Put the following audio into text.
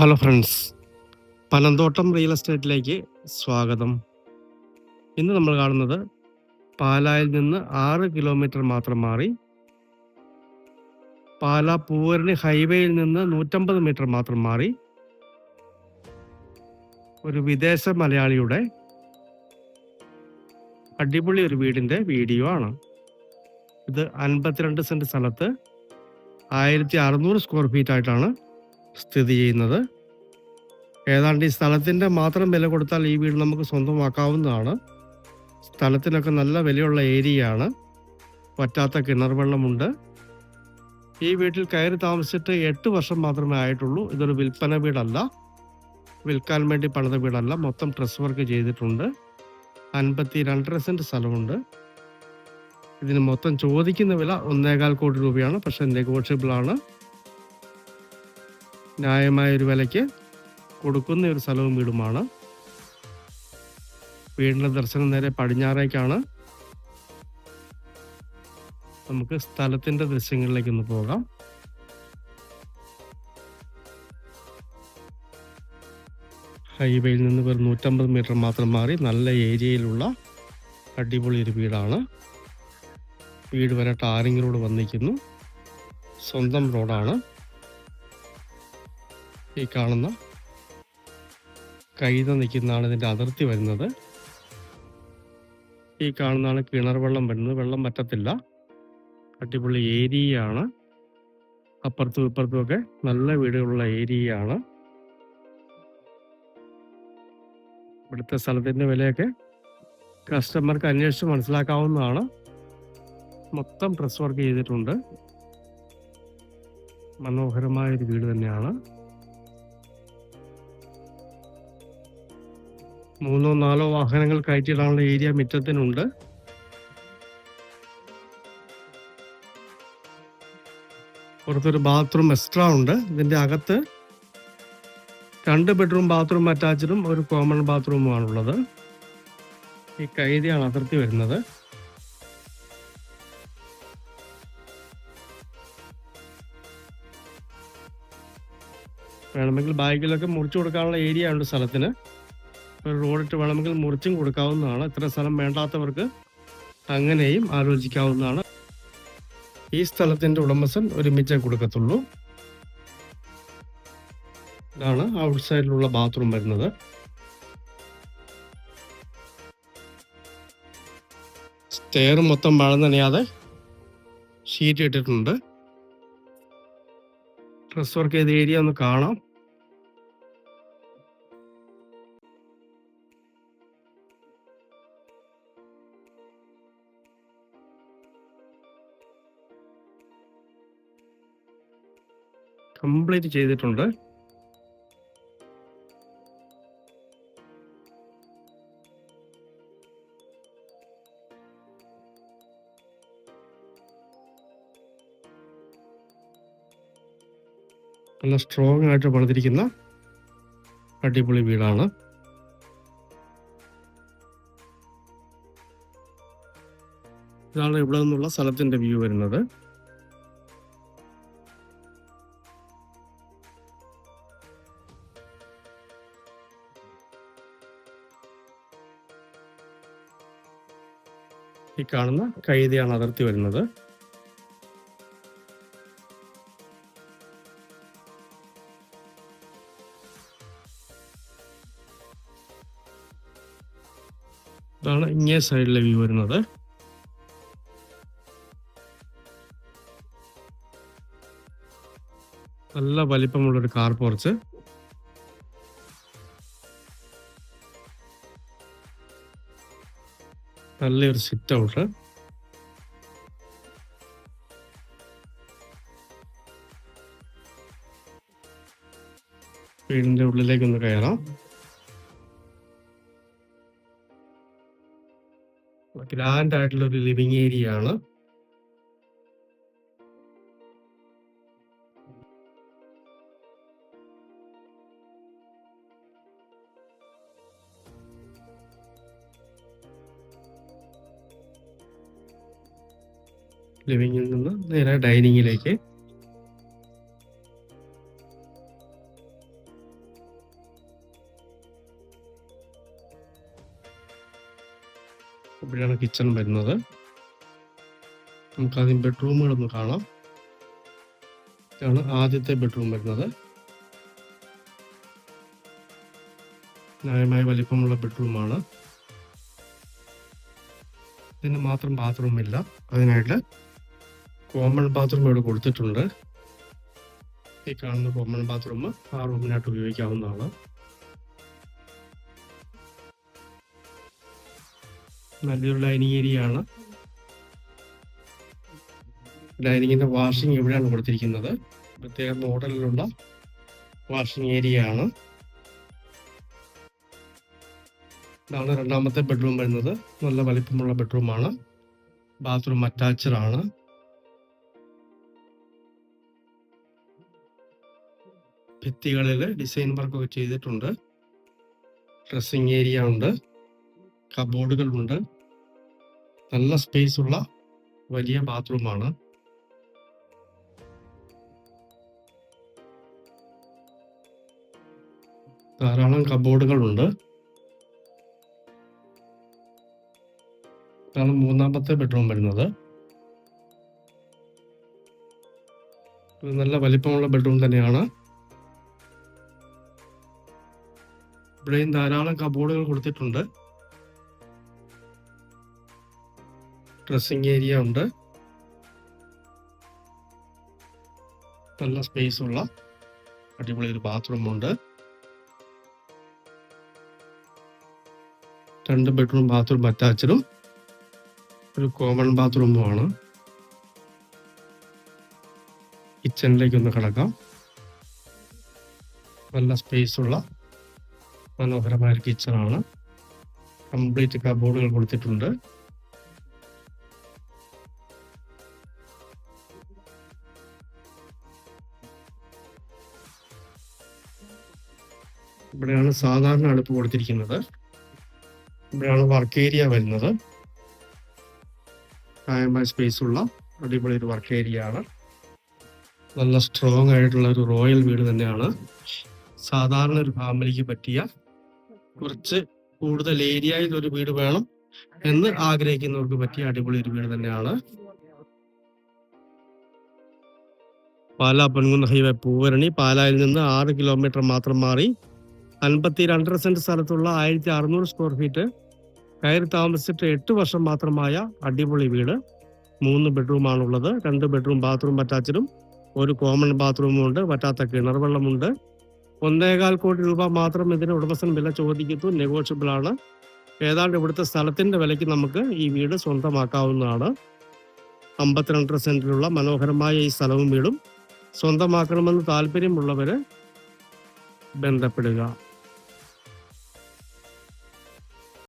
Hello friends Panamthottam real എസ്റ്റേറ്റിലേക്ക് സ്വാഗതം. ഇന്ന് നമ്മൾ കാണുന്നത് പാലായിൽ നിന്ന് ആറ് കിലോമീറ്റർ മാത്രം മാറി പാല പൂവരണി ഹൈവേയിൽ നിന്ന് നൂറ്റമ്പത് മീറ്റർ മാത്രം മാറി ഒരു വിദേശ മലയാളിയുടെ അടിപൊളി ഒരു വീടിന്റെ വീഡിയോ ആണ്. ഇത് അൻപത്തിരണ്ട് സെന്റ് സ്ഥലത്ത് ആയിരത്തി അറുന്നൂറ് സ്ക്വയർ ഫീറ്റ് ആയിട്ടാണ് സ്ഥിതി ചെയ്യുന്നത്. ഏതാണ്ട് ഈ സ്ഥലത്തിന്റെ മാത്രം വില കൊടുത്താൽ ഈ വീട് നമുക്ക് സ്വന്തമാക്കാവുന്നതാണ്. സ്ഥലത്തിനൊക്കെ നല്ല വിലയുള്ള ഏരിയയാണ്. പറ്റാത്ത കിണർ വെള്ളമുണ്ട്. ഈ വീട്ടിൽ കയറി താമസിച്ചിട്ട് എട്ട് വർഷം മാത്രമേ ആയിട്ടുള്ളൂ. ഇതൊരു വിൽപ്പന വീടല്ല. വിൽക്കാൻ വേണ്ടി പണിത വീടല്ല. മൊത്തം ഡ്രസ് വർക്ക് ചെയ്തിട്ടുണ്ട്. അൻപത്തി രണ്ടര സെന്റ് സ്ഥലമുണ്ട്. ഇതിന് മൊത്തം ചോദിക്കുന്ന വില ഒന്നേകാൽ കോടി രൂപയാണ്. പക്ഷേ നെഗോഷ്യബിൾ ആണ് ന്യായമായ ഒരു വിലയ്ക്ക് കൊടുക്കുന്ന ഒരു സ്ഥലവും വീടുമാണ്. വീടിന്റെ ദർശനം നേരെ പടിഞ്ഞാറേക്കാണ്. നമുക്ക് സ്ഥലത്തിന്റെ ദൃശ്യങ്ങളിലേക്ക് ഒന്ന് പോകാം. ഹൈവേയിൽ നിന്ന് വെറും നൂറ്റമ്പത് മീറ്റർ മാത്രം മാറി നല്ല ഏരിയയിലുള്ള അടിപൊളി ഒരു വീടാണ്. വീട് വരെ ടാറിംഗ് റോഡ് വന്നിരിക്കുന്നു. സ്വന്തം റോഡാണ്. ഈ കാണുന്ന കൈത നിൽക്കുന്നതാണ് ഇതിന്റെ അതിർത്തി വരുന്നത്. ഈ കാണുന്നതാണ് കിണർ വെള്ളം വരുന്നത്. വെള്ളം പറ്റത്തില്ല. അടിപൊളി ഏരിയയാണ്. അപ്പുറത്തും ഇപ്പുറത്തും ഒക്കെ നല്ല വീടുകളുള്ള ഏരിയയാണ്. ഇവിടുത്തെ സ്ഥലത്തിന്റെ വിലയൊക്കെ കസ്റ്റമർക്ക് അന്വേഷിച്ച് മനസ്സിലാക്കാവുന്നതാണ്. മൊത്തം ഡ്രസ് വർക്ക് ചെയ്തിട്ടുണ്ട്. മനോഹരമായ ഒരു വീട് തന്നെയാണ്. മൂന്നോ നാലോ വാഹനങ്ങൾ കയറ്റിയിടാനുള്ള ഏരിയ മിറ്റത്തിനുണ്ട് പുറത്തൊരു ബാത്റൂം എക്സ്ട്രാ ഉണ്ട്. ഇതിന്റെ അകത്ത് രണ്ട് ബെഡ്റൂം ബാത്റൂം അറ്റാച്ച്ഡും ഒരു കോമൺ ബാത്റൂമുമാണുള്ളത് ഈ കൈതിയാണ് അതിർത്തി വരുന്നത്. വേണമെങ്കിൽ ബാഗിലൊക്കെ മുറിച്ചു കൊടുക്കാനുള്ള ഏരിയ ഉണ്ട് സ്ഥലത്തിന്. റോഡിട്ട് വേണമെങ്കിൽ മുറിച്ചും കൊടുക്കാവുന്നതാണ്. ഇത്ര സ്ഥലം വേണ്ടാത്തവർക്ക് അങ്ങനെയും ആലോചിക്കാവുന്നതാണ്. ഈ സ്ഥലത്തിന്റെ ഉടമസ്ഥൻ ഒരുമിച്ചേ കൊടുക്കത്തുള്ളൂ. ഇതാണ് ഔട്ട് സൈഡിലുള്ള ബാത്റൂം വരുന്നത്. സ്റ്റെയർ മൊത്തം മഴ നനയാതെ ഷീറ്റ് ഇട്ടിട്ടുണ്ട്. ഡ്രസ് വർക്ക് ചെയ്ത ഏരിയ ഒന്ന് കാണാം. കംപ്ലീറ്റ് ചെയ്തിട്ടുണ്ട്. നല്ല സ്ട്രോങ് ആയിട്ട് പണിതിരിക്കുന്ന അടിപൊളി വീടാണ്. ഇതാണ് ഇവിടെ നിന്നുള്ള സ്ഥലത്തിന്റെ വ്യൂ വരുന്നത്. ഈ കാണുന്ന കൈതയാണ് അതിർത്തി വരുന്നത്. ഇതാണ് ഇങ്ങേ സൈഡിലെ വ്യൂ വരുന്നത്. നല്ല വലിപ്പമുള്ളൊരു കാർ പോർച്ച്. നല്ലൊരു സിറ്റ് ഔട്ട് വീടിന്റെ ഉള്ളിലേക്ക് ഒന്ന് കയറാം. ഗ്രാൻഡ് ആയിട്ടുള്ള ഒരു ലിവിങ് ഏരിയ ആണ്. ലിവിങ്ങിൽ നിന്ന് നേരെ ഡൈനിങ്ങിലേക്ക്. ഇവിടെയാണ് കിച്ചൺ വരുന്നത്. നമുക്കാദ്യം ബെഡ്റൂമുകളൊന്ന് കാണാം. ഇതാണ് ആദ്യത്തെ ബെഡ്റൂം വരുന്നത്. ന്യായമായ വലിപ്പമുള്ള ബെഡ്റൂമാണ്. ഇതിന് മാത്രം ബാത്റൂമില്ല. അതിനായിട്ട് കോമൺ ബാത്റൂം ഇവിടെ കൊടുത്തിട്ടുണ്ട്. ഈ കാണുന്ന കോമൺ ബാത്റൂം ആ റൂമിനായിട്ട് ഉപയോഗിക്കാവുന്നതാണ്. നല്ലൊരു ഡൈനിങ് ഏരിയ ആണ് ഡൈനിങ്ങിന്റെ വാഷിംഗ് ഇവിടെയാണ് കൊടുത്തിരിക്കുന്നത്. പ്രത്യേക മോഡലിലുള്ള വാഷിംഗ് ഏരിയ ആണ് ഇതാണ് രണ്ടാമത്തെ ബെഡ്റൂം വരുന്നത്. നല്ല വലിപ്പമുള്ള ബെഡ്റൂമാണ്. ബാത്റൂം അറ്റാച്ച്ഡ് ആണ്. ഭിത്തികളിൽ ഡിസൈൻ വർക്ക് ഒക്കെ ചെയ്തിട്ടുണ്ട്. ഡ്രസ്സിങ് ഏരിയ ഉണ്ട്. കബോർഡുകൾ ഉണ്ട് നല്ല സ്പേസ് ഉള്ള വലിയ ബാത്റൂമാണ് ധാരാളം കബോർഡുകൾ ഉണ്ട് ഇതാണ് മൂന്നാമത്തെ ബെഡ്റൂം വരുന്നത്. നല്ല വലിപ്പമുള്ള ബെഡ്റൂം തന്നെയാണ്. ഇവിടെയും ധാരാളം കബോർഡുകൾ കൊടുത്തിട്ടുണ്ട്. ഡ്രസ്സിംഗ് ഏരിയ ഉണ്ട്. നല്ല സ്പേസ് ഉള്ള അടിപൊളി ഒരു ബാത്റൂം ഉണ്ട്. രണ്ട് ബെഡ്റൂം ബാത്റൂം അറ്റാച്ചഡും ഒരു കോമൺ ബാത്റൂമുമാണ് കിച്ചണിലേക്ക് ഒന്ന് കിടക്കാം. നല്ല സ്പേസ് ഉള്ള മനോഹരമായ ഒരു കിച്ചണാണ്. കംപ്ലീറ്റ് കബോർഡുകൾ കൊടുത്തിട്ടുണ്ട്. ഇവിടെയാണ് സാധാരണ അടുപ്പ് കൊടുത്തിരിക്കുന്നത്. ഇവിടെയാണ് വർക്ക് ഏരിയ വരുന്നത്. കായമായ സ്പേസ് ഉള്ള അടിപൊളി ഒരു വർക്ക് ഏരിയ ആണ്. നല്ല സ്ട്രോങ് ആയിട്ടുള്ള ഒരു റോയൽ വീട് തന്നെയാണ്. സാധാരണ ഒരു ഫാമിലിക്ക് പറ്റിയ കുറച്ച് കൂടുതൽ ഏരിയയിൽ ഒരു വീട് വേണം എന്ന് ആഗ്രഹിക്കുന്നവർക്ക് പറ്റിയ അടിപൊളി ഒരു വീട് തന്നെയാണ്. പാലാ പൊൻകുന്ന് ഹൈവേ പൂവരണി. പാലായിൽ നിന്ന് ആറ് കിലോമീറ്റർ മാത്രം മാറി അൻപത്തി രണ്ടര സെന്റ് സ്ഥലത്തുള്ള ആയിരത്തി അറുന്നൂറ് സ്ക്വയർ ഫീറ്റ് കയറി താമസിച്ചിട്ട് എട്ട് വർഷം മാത്രമായ അടിപൊളി വീട്. മൂന്ന് ബെഡ്റൂമാണുള്ളത്. രണ്ട് ബെഡ്റൂം ബാത്റൂം അറ്റാച്ചഡും ഒരു കോമൺ ബാത്റൂമും ഉണ്ട് വറ്റാത്ത കിണർ വെള്ളമുണ്ട്. ഒന്നേകാൽ കോടി രൂപ മാത്രം ഇതിന് ഉടമസ്ഥൻ വില ചോദിക്കുന്നു നെഗോഷ്യബിൾ ആണ്. ഏതാണ്ട് ഇവിടുത്തെ സ്ഥലത്തിന്റെ വിലയ്ക്ക് നമുക്ക് ഈ വീട് സ്വന്തമാക്കാവുന്നതാണ്. അമ്പത്തിരണ്ടര സെന്റിലുള്ള മനോഹരമായ ഈ സ്ഥലവും വീടും സ്വന്തമാക്കണമെന്ന് താല്പര്യമുള്ളവര് ബന്ധപ്പെടുക.